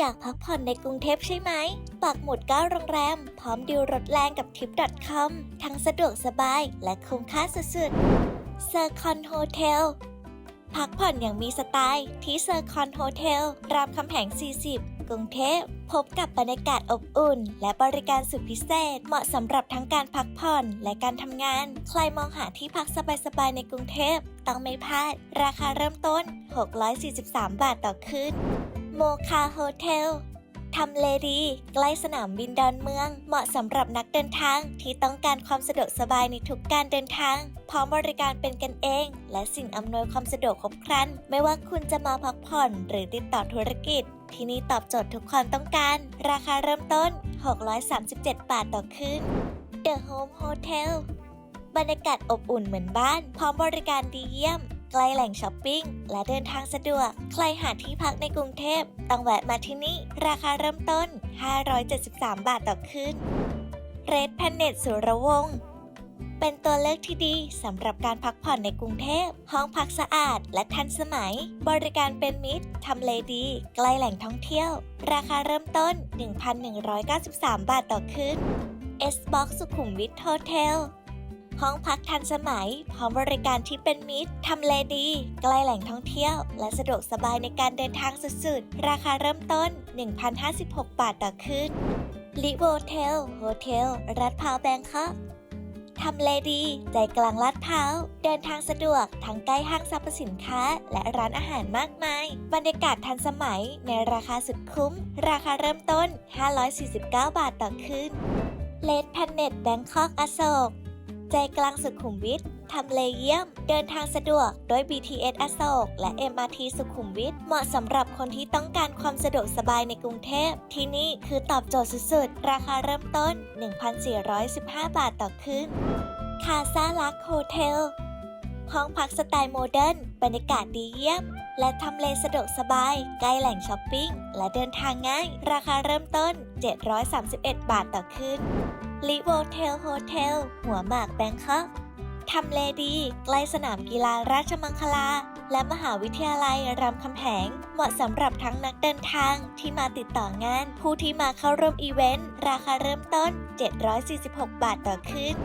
อยากพักผ่อนในกรุงเทพใช่ไหม ปักหมุด9โรงแรม พร้อมดิวรถแรงกับทิป .com ทั้งสะดวกสบายและคุ้มค่าสุดๆเซอร์คอนโฮเทลพักผ่อนอย่างมีสไตล์ที่เซอร์คอนโฮเทลรามคำแหง 40 กรุงเทพ พบกับบรรยากาศอบอุ่น และบริการสุดพิเศษ เหมาะสำหรับทั้งการพักผ่อนและการทำงาน ใครมองหาที่พักสบายๆในกรุงเทพ ต้องไม่พลาด ราคาเริ่มต้น 643 บาทต่อคืน โมคาโฮเทลทำเลดี ใกล้สนามบินดอนเมือง เหมาะสำหรับนักเดินทางที่ต้องการความสะดวกสบายในทุกการเดินทาง พร้อมบริการเป็นกันเอง และสิ่งอำนวยความสะดวกครบครัน ไม่ว่าคุณจะมาพักผ่อนหรือติดต่อธุรกิจ ที่นี่ตอบโจทย์ทุกความต้องการ ราคาเริ่มต้น 637 บาทต่อคืน The Home Hotel บรรยากาศอบอุ่นเหมือนบ้าน พร้อมบริการดีเยี่ยม ใกล้แหล่งช้อปปิ้ง และเดินทางสะดวก ใครหาที่พักในกรุงเทพต้องแวะมาที่นี่ ราคาเริ่มต้น 573 บาทต่อคืน Red Planet สุรวงศ์เป็นตัวเลือกที่ดีสำหรับการพักผ่อนในกรุงเทพ ห้องพักสะอาดและทันสมัย บริการเป็นมิตร ทำเลดี ใกล้แหล่งท่องเที่ยว ราคาเริ่มต้น 1,193 บาทต่อคืน S Box สุขุมวิทโฮเทล ห้องพักทันสมัย พร้อมบริการที่เป็นมิตรทำเลดี ใกล้แหล่งท่องเที่ยว และสะดวกสบายในการเดินทางสุดๆ ราคาเริ่มต้น 1,056 บาทต่อคืนลิโวเทลโฮเทลรัดพร้าวแบงคอกทำเลดี ใจกลางลาดพร้าว เดินทางสะดวก ทั้งใกล้ห้างสรรพสินค้า และร้านอาหารมากมาย บรรยากาศทันสมัยในราคาสุดคุ้ม ราคาเริ่มต้น 549 บาทต่อคืนเลดแพนเน็ตแบงคอกอโศก ใจกลางสุขุมวิททำเลเยี่ยม เดินทางสะดวก โดย BTS อโศก และ MRT สุขุมวิท เหมาะสำหรับคนที่ต้องการความสะดวกสบายในกรุงเทพ ที่นี่คือตอบโจทย์สุดๆ ราคาเริ่มต้น 1,415 บาทต่อคืน คาซาลักโฮเทล ห้องพักสไตล์โมเดิร์น บรรยากาศดีเยี่ยม และทำเลสะดวกสบาย ใกล้แหล่งช้อปปิ้ง และเดินทางง่าย ราคาเริ่มต้น 731 บาทต่อคืน ลิโวเทลโฮเทล หัวหมากแบงคอกทำเลดี ใกล้สนามกีฬาราชมังคลา และมหาวิทยาลัยรามคำแหง เหมาะสำหรับทั้งนักเดินทางที่มาติดต่องาน ผู้ที่มาเข้าร่วมอีเวนต์ ราคาเริ่มต้น 746 บาทต่อคืน